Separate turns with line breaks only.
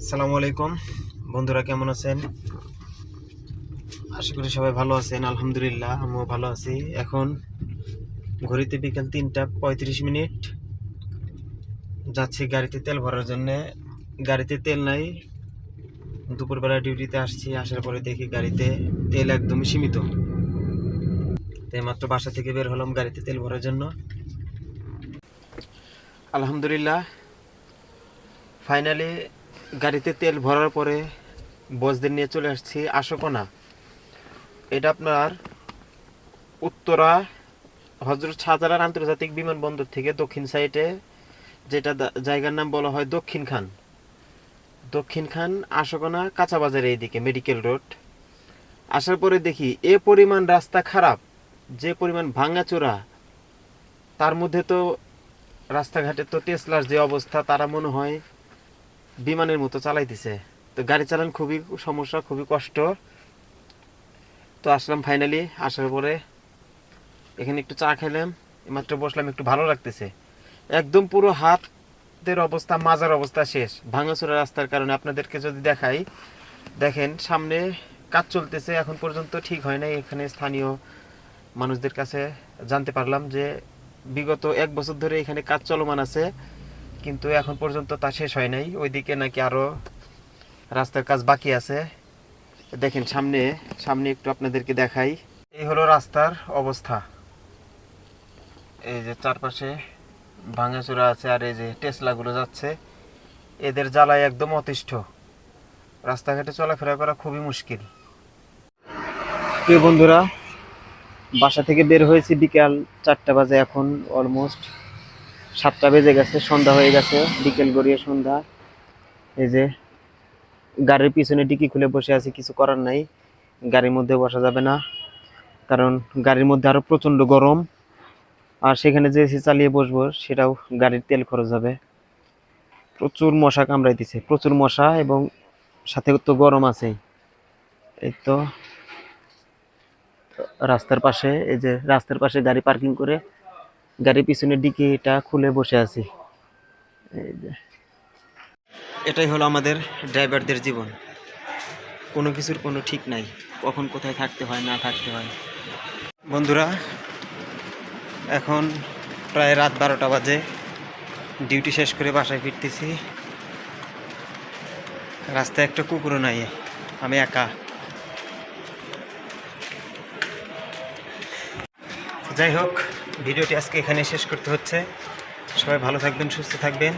আসসালামু আলাইকুম। বন্ধুরা কেমন আছেন? আশা করি সবাই ভালো আছেন, আলহামদুলিল্লাহ, আমিও ভালো আছি। এখন ঘড়িতে বিকাল তিনটা পঁয়ত্রিশ মিনিট। যাচ্ছি গাড়িতে তেল ভরার জন্য। গাড়িতে তেল নাই। দুপুরবেলা ডিউটিতে আসছি, আসার পরে দেখি গাড়িতে তেল একদমই সীমিত। তাই মাত্র বাসা থেকে বের হলাম গাড়িতে তেল ভরার জন্য। আলহামদুলিল্লাহ। ফাইনালি গাড়িতে তেল ভরার পরে বসদের নিয়ে চলে আসছি আশোকোনা। এটা আপনার উত্তরা হজরত শাহজালাল আন্তর্জাতিক বিমানবন্দর থেকে দক্ষিণ সাইডে, যেটা জায়গার নাম বলা হয় দক্ষিণ খান। দক্ষিণ খান, আশোকোনা, কাঁচা বাজারে এইদিকে, মেডিকেল রোড। আসার পরে দেখি এ পরিমাণ রাস্তা খারাপ, যে পরিমাণ ভাঙাচোরা। তার মধ্যে তো রাস্তাঘাটে তো টেসলার যে অবস্থা, তারা মনে হয় বিমানের মতো চালাইতেছে। তো গাড়ি চালান খুবই সমস্যা, খুবই কষ্ট। তো আসলাম ফাইনালি আসার পরে এখানে একটু চা খেলাম মাত্র বসলাম, একটু ভালো লাগতেছে। একদম পুরো হাতের অবস্থা, মাজার অবস্থা শেষ। ভাঙাচোরা রাস্তার কারণে আপনাদেরকে যদি দেখাই, দেখেন সামনে কাজ চলতেছে, এখন পর্যন্ত ঠিক হয় নাই। এখানে স্থানীয় মানুষদের কাছে জানতে পারলাম যে বিগত এক বছর ধরে এখানে কাজ চলমান আছে। কিন্তু এখন পর্যন্ত তা শেষ হয় নাই। ওইদিকে নাকি আরও রাস্তার কাজ বাকি আছে। দেখেন সামনে সামনে একটু আপনাদেরকে দেখাই। এই হলো রাস্তার অবস্থা। এই যে চারপাশে ভাঙাচোরা আছে আর এই যে টেসলাগুলো যাচ্ছে, এদের জ্বালায় একদম অতিষ্ঠ। রাস্তাঘাটে চলাফেরা করা খুবই মুশকিল। বন্ধুরা, বাসা থেকে বের হয়েছি বিকাল চারটা বাজে এখন অলমোস্ট সাতটা বেজে গেছে, সন্ধ্যা হয়ে গেছে, বিকেল গড়িয়ে সন্ধ্যা। এই যে, গাড়ির পিছনে ডিকি খুলে বসে আছি, কিছু করার নাই, গাড়ির মধ্যে বসা যাবে না। কারণ গাড়ির মধ্যে আরও প্রচণ্ড গরম, আর সেখানে যে এসি চালিয়ে বসবো, সেটাও গাড়ির তেল খরচ হবে। প্রচুর মশা কামড়াইতেছে, প্রচুর মশা এবং সাথে তো গরম আছেই। এই তো, রাস্তার পাশে, এই যে রাস্তার পাশে গাড়ি পার্কিং করে গাড়ির পিছনের ডিকিটা খুলে বসে আছি। এই এটাই হলো আমাদের ড্রাইভারদের জীবন। কোনো কিছুর কোনো ঠিক নাই। কখন কোথায় থাকতে হয়, না থাকতে হয়। বন্ধুরা, এখন প্রায় রাত বারোটা বাজে। ডিউটি শেষ করে বাসায় ফিরতেছি। রাস্তায় একটা কুকুরও নাই। আমি একা। যাই হোক ভিডিওটি আজকে এখানে শেষ করতে হচ্ছে। সবাই ভালো থাকবেন সুস্থ থাকবেন।